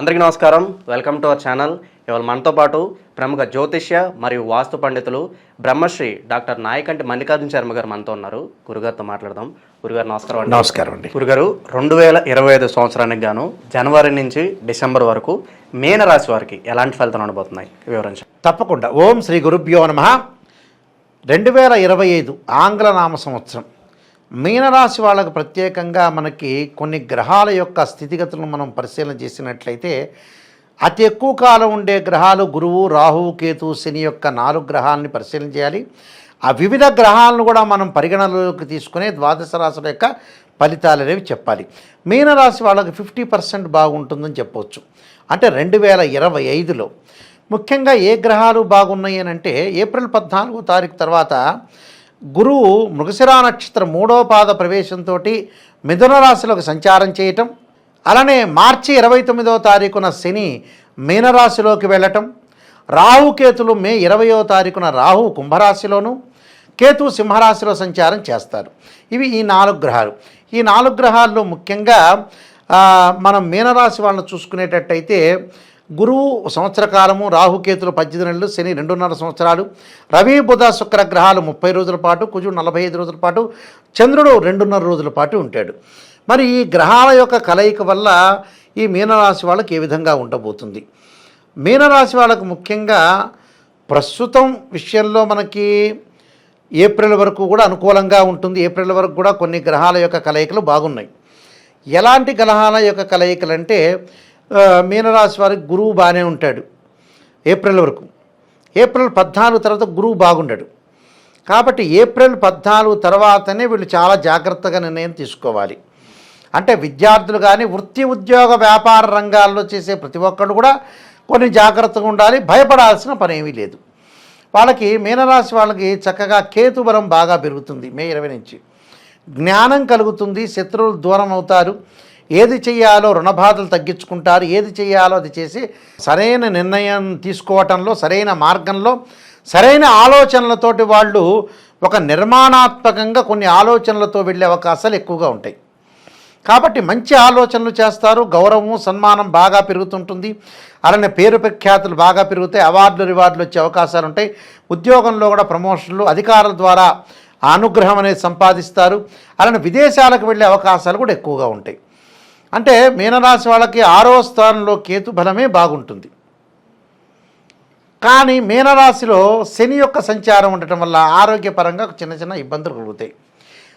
అందరికీ నమస్కారం. Welcome to our channel ఇవాళ మనతో పాటు ప్రముఖ జ్యోతిష్య మరియు వాస్తు పండితులు బ్రహ్మశ్రీ డాక్టర్ నాయకంటి మల్లికార్జున శర్మ గారు మనతో ఉన్నారు. గురుగారితో మాట్లాడదాం. గురుగారు నమస్కారం అండి. నమస్కారం అండి. గురుగారు రెండు వేల ఇరవై ఐదు సంవత్సరానికి గాను జనవరి నుంచి డిసెంబర్ వరకు మీన రాశి వారికి ఎలాంటి ఫలితాలు ఉండబోతున్నాయి? వివరించండి తప్పకుండా. ఓం శ్రీ గురుభ్యో నమ. రెండు వేల ఇరవై ఐదు ఆంగ్ల నామ సంవత్సరం. మీనరాశి వాళ్ళకు ప్రత్యేకంగా మనకి కొన్ని గ్రహాల యొక్క స్థితిగతులను మనం పరిశీలన చేసినట్లయితే అతి ఎక్కువ కాలం ఉండే గ్రహాలు గురువు రాహువు కేతు శని యొక్క నాలుగు గ్రహాలని పరిశీలన చేయాలి. ఆ వివిధ గ్రహాలను కూడా మనం పరిగణనలోకి తీసుకునే ద్వాదశ రాశుల యొక్క ఫలితాలు అనేవి చెప్పాలి. మీనరాశి వాళ్ళకి ఫిఫ్టీ పర్సెంట్ బాగుంటుందని చెప్పవచ్చు అంటే రెండు వేల ఇరవై ఐదులో. ముఖ్యంగా ఏ గ్రహాలు బాగున్నాయి అని అంటే ఏప్రిల్ పద్నాలుగో తారీఖు తర్వాత గురువు మృగశిరా నక్షత్రం మూడో పాద ప్రవేశంతో మిథున రాశిలోకి సంచారం చేయటం అలానే మార్చి ఇరవై తొమ్మిదవ తారీఖున శని మీనరాశిలోకి వెళ్ళటం రాహుకేతులు మే ఇరవయో తారీఖున రాహు కుంభరాశిలోను కేతు సింహరాశిలో సంచారం చేస్తారు. ఇవి ఈ నాలుగు గ్రహాలు. ఈ నాలుగు గ్రహాల్లో ముఖ్యంగా మనం మీనరాశి వాళ్ళని చూసుకునేటట్టయితే గురువు సంవత్సర కాలము రాహుకేతులు పద్దెనిమిది నెలలు శని రెండున్నర సంవత్సరాలు రవి బుధ శుక్ర గ్రహాలు ముప్పై రోజుల పాటు కుజుడు నలభై ఐదు రోజుల పాటు చంద్రుడు రెండున్నర రోజుల పాటు ఉంటాడు. మరి ఈ గ్రహాల యొక్క కలయిక వల్ల ఈ మీనరాశి వాళ్ళకి ఏ విధంగా ఉండబోతుంది? మీనరాశి వాళ్ళకు ముఖ్యంగా ప్రస్తుతం విషయంలో మనకి ఏప్రిల్ వరకు కూడా అనుకూలంగా ఉంటుంది. ఏప్రిల్ వరకు కూడా కొన్ని గ్రహాల యొక్క కలయికలు బాగున్నాయి. ఎలాంటి గ్రహాల యొక్క కలయికలు అంటే మీనరాశి వారికి గురువు బాగానే ఉంటాడు. ఏప్రిల్ వరకు. ఏప్రిల్ పద్నాలుగు తర్వాత గురువు బాగుండడు. కాబట్టి ఏప్రిల్ పద్నాలుగు తర్వాతనే వీళ్ళు చాలా జాగ్రత్తగా నిర్ణయం తీసుకోవాలి. అంటే విద్యార్థులు కానీ వృత్తి ఉద్యోగ వ్యాపార రంగాల్లో చేసే ప్రతి ఒక్కళ్ళు కూడా కొన్ని జాగ్రత్తగా ఉండాలి. భయపడాల్సిన పని ఏమీ లేదు. వాళ్ళకి మీనరాశి వాళ్ళకి చక్కగా కేతుబలం బాగా పెరుగుతుంది. మే ఇరవై నుంచి. జ్ఞానం కలుగుతుంది. శత్రువులు దూరం అవుతారు. ఏది చేయాలో రుణబాధలు తగ్గించుకుంటారు ఏది చేయాలో అది చేసి సరైన నిర్ణయం తీసుకోవటంలో సరైన మార్గంలో సరైన ఆలోచనలతోటి వాళ్ళు ఒక నిర్మాణాత్మకంగా కొన్ని ఆలోచనలతో వెళ్ళే అవకాశాలు ఎక్కువగా ఉంటాయి. కాబట్టి మంచి ఆలోచనలు చేస్తారు గౌరవము సన్మానం బాగా పెరుగుతుంటుంది. అలానే పేరు ప్రఖ్యాతులు బాగా పెరుగుతాయి అవార్డులు రివార్డులు వచ్చే అవకాశాలు ఉంటాయి. ఉద్యోగంలో కూడా ప్రమోషన్లు అధికారుల ద్వారా అనుగ్రహం అనేది సంపాదిస్తారు. అలానే విదేశాలకు వెళ్ళే అవకాశాలు కూడా ఎక్కువగా ఉంటాయి. అంటే మీనరాశి వాళ్ళకి ఆరో స్థానంలో కేతు బలమే బాగుంటుంది. కానీ మీనరాశిలో శని యొక్క సంచారం ఉండటం వల్ల ఆరోగ్యపరంగా చిన్న చిన్న ఇబ్బందులు కలుగుతాయి.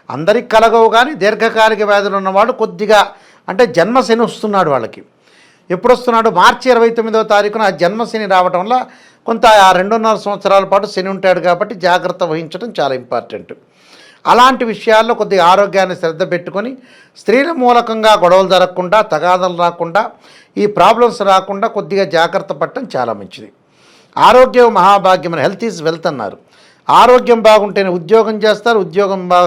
అందరికి కలగవు కానీ దీర్ఘకాలిక వ్యాధులు ఉన్నవాడు కొద్దిగా అంటే జన్మశని వస్తున్నాడు వాళ్ళకి. ఎప్పుడు వస్తున్నాడు మార్చి ఇరవై తొమ్మిదవ తారీఖున ఆ జన్మశని రావడం వల్ల కొంత ఆ రెండున్నర సంవత్సరాల పాటు శని ఉంటాడు కాబట్టి జాగ్రత్త వహించడం చాలా ఇంపార్టెంట్. అలాంటి విషయాల్లో కొద్దిగా ఆరోగ్యాన్ని శ్రద్ధ పెట్టుకొని స్త్రీల మూలకంగా గొడవలు జరగకుండా తగాదలు రాకుండా ఈ ప్రాబ్లమ్స్ రాకుండా కొద్దిగా జాగ్రత్త పడటం చాలా మంచిది. ఆరోగ్యం మహాభాగ్యం హెల్త్ ఈజ్ వెల్త్ అన్నారు. ఆరోగ్యం బాగుంటేనే ఉద్యోగం చేస్తారు ఉద్యోగం బా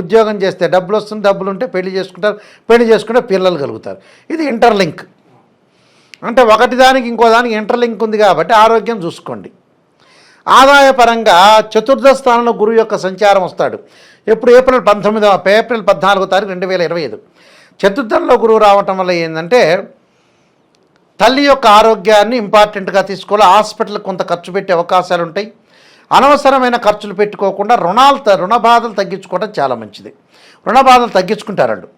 ఉద్యోగం చేస్తే డబ్బులు వస్తుంది డబ్బులు ఉంటే పెళ్ళి చేసుకుంటారు పెళ్ళి చేసుకుంటే పిల్లలు కలుగుతారు. ఇది ఇంటర్లింక్. అంటే ఒకటి దానికి ఇంకో దానికి ఇంటర్లింక్ ఉంది కాబట్టి ఆరోగ్యం చూసుకోండి. ఆదాయపరంగా చతుర్థ స్థానంలో గురువు యొక్క సంచారం వస్తాడు. ఎప్పుడు ఏప్రిల్ పంతొమ్మిదవ ఏప్రిల్ పద్నాలుగో తారీఖు రెండు వేల ఇరవై ఐదు. చతుర్థంలో గురువు రావటం వల్ల ఏంటంటే తల్లి యొక్క ఆరోగ్యాన్ని ఇంపార్టెంట్గా తీసుకోవాలి హాస్పిటల్కి కొంత ఖర్చు పెట్టే అవకాశాలు ఉంటాయి అనవసరమైన ఖర్చులు పెట్టుకోకుండా రుణాలు త- రుణ బాధలు తగ్గించుకోవడం చాలా మంచిది. రుణ బాధలు తగ్గించుకుంటారు వాళ్ళు.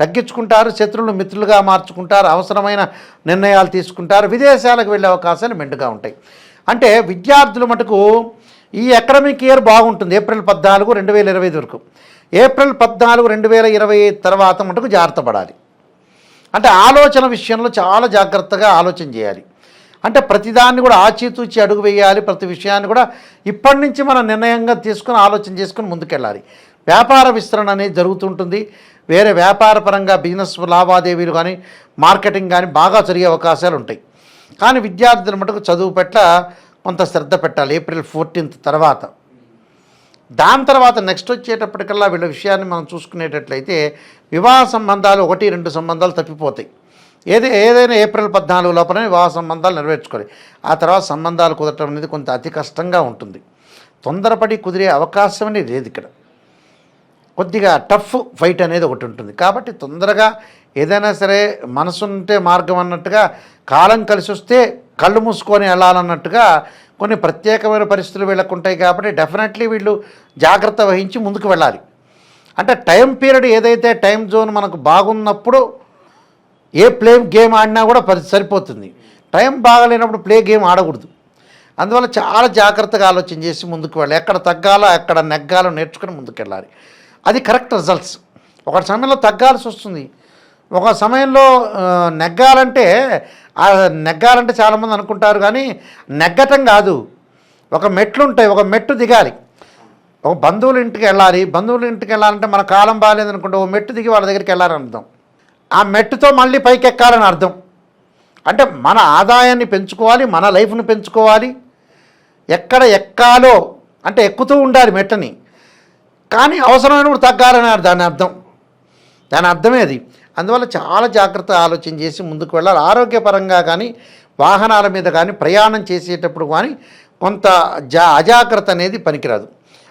తగ్గించుకుంటారు శత్రువులు మిత్రులుగా మార్చుకుంటారు అవసరమైన నిర్ణయాలు తీసుకుంటారు విదేశాలకు వెళ్ళే అవకాశాలు మెండుగా ఉంటాయి. అంటే విద్యార్థులు మటుకు ఈ అకాడమిక్ ఇయర్ బాగుంటుంది. ఏప్రిల్ పద్నాలుగు రెండు వేల ఇరవై వరకు. ఏప్రిల్ పద్నాలుగు రెండు వేల ఇరవై ఐదు తర్వాత మటుకు జాగ్రత్త పడాలి. అంటే ఆలోచన విషయంలో చాలా జాగ్రత్తగా ఆలోచన చేయాలి. అంటే ప్రతిదాన్ని కూడా ఆచితూచి అడుగు వేయాలి. ప్రతి విషయాన్ని కూడా ఇప్పటి నుంచి మనం నిర్ణయంగా తీసుకుని ఆలోచన చేసుకుని ముందుకెళ్ళాలి. వ్యాపార విస్తరణ అనేది జరుగుతుంటుంది. వేరే వ్యాపార పరంగా బిజినెస్ లావాదేవీలు కానీ మార్కెటింగ్ కానీ బాగా జరిగే అవకాశాలు ఉంటాయి. కానీ విద్యార్థుల మటుకు చదువు పట్ల కొంత శ్రద్ధ పెట్టాలి ఏప్రిల్ ఫోర్టీన్త్ తర్వాత. దాని తర్వాత నెక్స్ట్ వచ్చేటప్పటికల్లా వీళ్ళ విషయాన్ని మనం చూసుకునేటట్లయితే వివాహ సంబంధాలు ఒకటి రెండు సంబంధాలు తప్పిపోతాయి. ఏది ఏదైనా ఏప్రిల్ పద్నాలుగు లోపలనే వివాహ సంబంధాలు నెరవేర్చుకోవాలి. ఆ తర్వాత సంబంధాలు కుదరటం అనేది కొంత అతి కష్టంగా ఉంటుంది. తొందరపడి కుదిరే అవకాశం అనేది లేదు ఇక్కడ. కొద్దిగా టఫ్ ఫైట్ అనేది ఒకటి ఉంటుంది. కాబట్టి తొందరగా ఏదైనా సరే మనసు ఉంటే మార్గం అన్నట్టుగా కాలం కలిసి వస్తే కళ్ళు మూసుకొని వెళ్ళాలన్నట్టుగా కొన్ని ప్రత్యేకమైన పరిస్థితులు వీళ్ళకు ఉంటాయి కాబట్టి డెఫినెట్లీ వీళ్ళు జాగ్రత్త వహించి ముందుకు వెళ్ళాలి. అంటే టైం పీరియడ్ ఏదైతే టైం జోన్ మనకు బాగున్నప్పుడు ఏ ప్లే గేమ్ ఆడినా కూడా సరిపోతుంది. టైం బాగలేనప్పుడు ప్లే గేమ్ ఆడకూడదు. అందువల్ల చాలా జాగ్రత్తగా ఆలోచన చేసి ముందుకు వెళ్ళాలి. ఎక్కడ తగ్గాలో ఎక్కడ నెగ్గాలో నేర్చుకుని ముందుకు వెళ్ళాలి. అది కరెక్ట్ రిజల్ట్స్ ఒక సమయంలో తగ్గాల్సి వస్తుంది. ఒక సమయంలో నెగ్గాలంటే నెగ్గాలంటే చాలామంది అనుకుంటారు కానీ నెగ్గటం కాదు. ఒక మెట్లు ఉంటాయి ఒక మెట్టు దిగాలి. ఒక బంధువుల ఇంటికి వెళ్ళాలి. బంధువుల ఇంటికి వెళ్ళాలంటే మన కాలం బాగాలేదనుకుంటే ఒక మెట్టు దిగి వాళ్ళ దగ్గరికి వెళ్ళాలని అర్థం. ఆ మెట్టుతో మళ్ళీ పైకి ఎక్కాలని అర్థం. అంటే మన ఆదాయాన్ని పెంచుకోవాలి మన లైఫ్ని పెంచుకోవాలి. ఎక్కడ ఎక్కాలో అంటే ఎక్కుతూ ఉండాలి మెట్టని. కానీ అవసరమైనప్పుడు తగ్గాలని దాని అర్థం. దాని అర్థమే అది అందువల్ల చాలా జాగ్రత్త ఆలోచన చేసి ముందుకు వెళ్ళాలి. ఆరోగ్యపరంగా కానీ వాహనాల మీద కానీ ప్రయాణం చేసేటప్పుడు కానీ కొంత జా అజాగ్రత్త అనేది పనికిరాదు.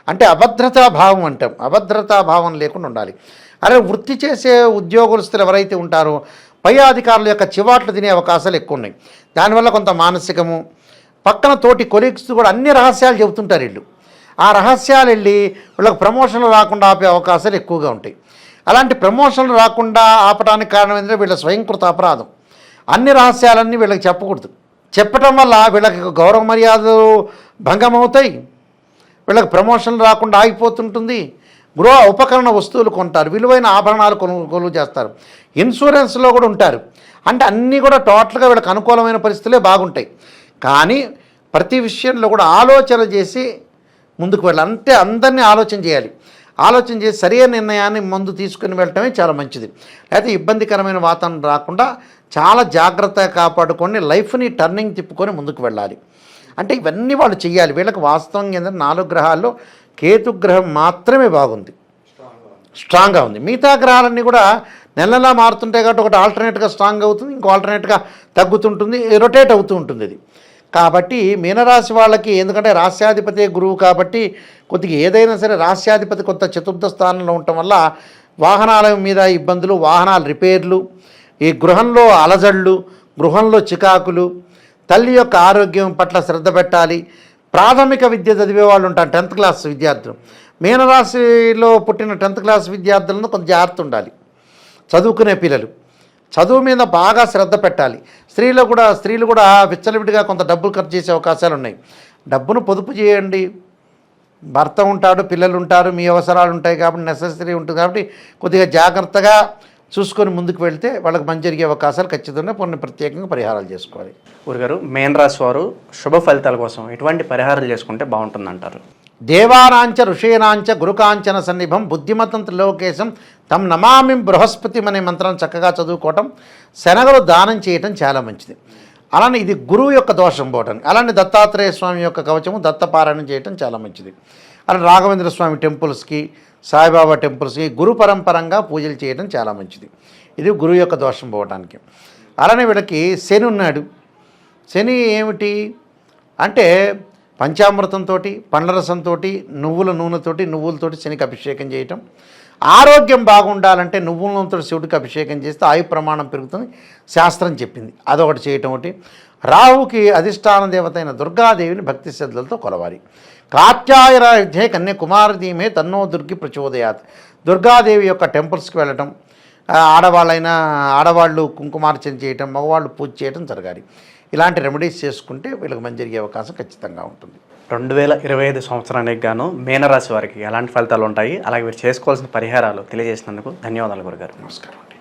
అంటే అభద్రతా భావం అంటాం. అభద్రతా భావం లేకుండా ఉండాలి. అరే వృత్తి చేసే ఉద్యోగస్తులు ఎవరైతే ఉంటారో పై అధికారుల యొక్క చివాట్లు తినే అవకాశాలు ఎక్కువ ఉన్నాయి దానివల్ల కొంత మానసికము పక్కన తోటి కొలీగ్స్ కూడా అన్ని రహస్యాలు చెబుతుంటారు వీళ్ళు. ఆ రహస్యాలు వెళ్ళి వీళ్ళకి ప్రమోషన్లు రాకుండా ఆపే అవకాశాలు ఎక్కువగా ఉంటాయి. అలాంటి ప్రమోషన్లు రాకుండా ఆపడానికి కారణం ఏంటంటే వీళ్ళ స్వయంకృత అపరాధం. అన్ని రహస్యాలన్నీ వీళ్ళకి చెప్పకూడదు. చెప్పటం వల్ల వీళ్ళకి గౌరవ మర్యాదలు భంగం అవుతాయి వీళ్ళకి ప్రమోషన్లు రాకుండా ఆగిపోతుంటుంది. గృహ ఉపకరణ వస్తువులు కొంటారు. విలువైన ఆభరణాలు కొనుగోలు చేస్తారు. ఇన్సూరెన్స్లో కూడా ఉంటారు. అంటే అన్నీ కూడా టోటల్గా వీళ్ళకి అనుకూలమైన పరిస్థితులే బాగుంటాయి. కానీ ప్రతి విషయంలో కూడా ఆలోచన చేసి ముందుకు వెళ్ళాలి. అంతే అందరినీ ఆలోచన చేయాలి. ఆలోచన చేసి సరైన నిర్ణయాన్ని ముందు తీసుకుని వెళ్ళటమే చాలా మంచిది. లేకపోతే ఇబ్బందికరమైన వాతావరణం రాకుండా చాలా జాగ్రత్తగా కాపాడుకొని లైఫ్ని టర్నింగ్ తిప్పుకొని ముందుకు వెళ్ళాలి. అంటే ఇవన్నీ వాళ్ళు చేయాలి వీళ్ళకి వాస్తవంగా ఏంటంటే నాలుగు గ్రహాల్లో కేతుగ్రహం మాత్రమే బాగుంది. స్ట్రాంగ్గా ఉంది. మిగతా గ్రహాలన్నీ కూడా నెలలా మారుతుంటాయి కాబట్టి ఒకటి ఆల్టర్నేట్గా స్ట్రాంగ్ అవుతుంది ఇంకో ఆల్టర్నేట్గా తగ్గుతుంటుంది రొటేట్ అవుతూ ఉంటుంది ఇది. కాబట్టి మీనరాశి వాళ్ళకి ఎందుకంటే రాస్యాధిపతి గురువు కాబట్టి కొద్దిగా ఏదైనా సరే రాస్యాధిపతి కొంత చతుర్థ స్థానంలో ఉండటం వల్ల వాహనాల మీద ఇబ్బందులు వాహనాల రిపేర్లు ఈ గృహంలో అలజళ్ళు గృహంలో చికాకులు తల్లి యొక్క ఆరోగ్యం పట్ల శ్రద్ధ పెట్టాలి ప్రాథమిక విద్య చదివే వాళ్ళు ఉంటారు టెన్త్ క్లాస్ విద్యార్థులు. మీనరాశిలో పుట్టిన టెన్త్ క్లాస్ విద్యార్థులను కొంత జాగ్రత్త ఉండాలి. చదువుకునే పిల్లలు. చదువు మీద బాగా శ్రద్ధ పెట్టాలి. స్త్రీలు కూడా స్త్రీలు కూడా విచ్చలవిడిగా కొంత డబ్బులు ఖర్చు చేసే అవకాశాలు ఉన్నాయి. డబ్బును పొదుపు చేయండి. భర్త ఉంటాడు పిల్లలు ఉంటారు మీ అవసరాలు ఉంటాయి కాబట్టి నెససరీ ఉంటుంది కాబట్టి కొద్దిగా జాగ్రత్తగా చూసుకొని ముందుకు వెళ్తే వాళ్ళకి మంచి జరిగే అవకాశాలు ఖచ్చితంగా కొన్ని ప్రత్యేకంగా పరిహారాలు చేసుకోవాలి. గురుగారు మేన్ రాశి వారు శుభ ఫలితాల కోసం ఎటువంటి పరిహారాలు చేసుకుంటే బాగుంటుందంటారు? దేవానాంచ ఋషీనాంచ గురుకాంచన సన్నిభం బుద్ధిమతం త్రిలోకేశం తమ్ నమామి బృహస్పతి అనే మంత్రం చక్కగా చదువుకోవటం శనగలు దానం చేయటం చాలా మంచిది. అలానే ఇది గురువు యొక్క దోషం పోవటానికి అలానే దత్తాత్రేయ స్వామి యొక్క కవచము దత్తపారాయణం చేయటం చాలా మంచిది. అలా రాఘవేంద్ర స్వామి టెంపుల్స్కి సాయిబాబా టెంపుల్స్కి గురు పరంపరంగా పూజలు చేయడం చాలా మంచిది. ఇది గురువు యొక్క దోషం పోవటానికి. అలానే వీళ్ళకి శని ఉన్నాడు. శని ఏమిటి? అంటే పంచామృతంతో పండ్ల రసంతో నువ్వుల నూనెతోటి నువ్వులతోటి శనికి అభిషేకం చేయటం. ఆరోగ్యం బాగుండాలంటే నువ్వుల నూనెతో శివుడికి అభిషేకం చేస్తే ఆయు ప్రమాణం పెరుగుతుంది. శాస్త్రం చెప్పింది. అదొకటి చేయటం ఒకటి. రాహుకి అధిష్టాన దేవత అయిన దుర్గాదేవిని భక్తి శ్రద్ధలతో కొలవాలి. కాత్యాయరాధ్యే కన్య కుమారదీమే తన్నో దుర్గి ప్రచోదయాత్. దుర్గాదేవి యొక్క టెంపుల్స్కి వెళ్ళటం. ఆడవాళ్ళైనా ఆడవాళ్ళు కుంకుమార్చన చేయటం మగవాళ్ళు పూజ చేయటం జరగాలి. ఇలాంటి రెమెడీస్ చేసుకుంటే వీళ్ళకి మంచి జరిగే అవకాశం ఖచ్చితంగా ఉంటుంది. రెండు వేల ఇరవై ఐదు సంవత్సరానికి గాను మీనరాశి వారికి ఎలాంటి ఫలితాలు ఉంటాయి? అలాగే మీరు చేసుకోవాల్సిన పరిహారాలు తెలియజేసినందుకు ధన్యవాదాలు గురుగారు. నమస్కారం అండి.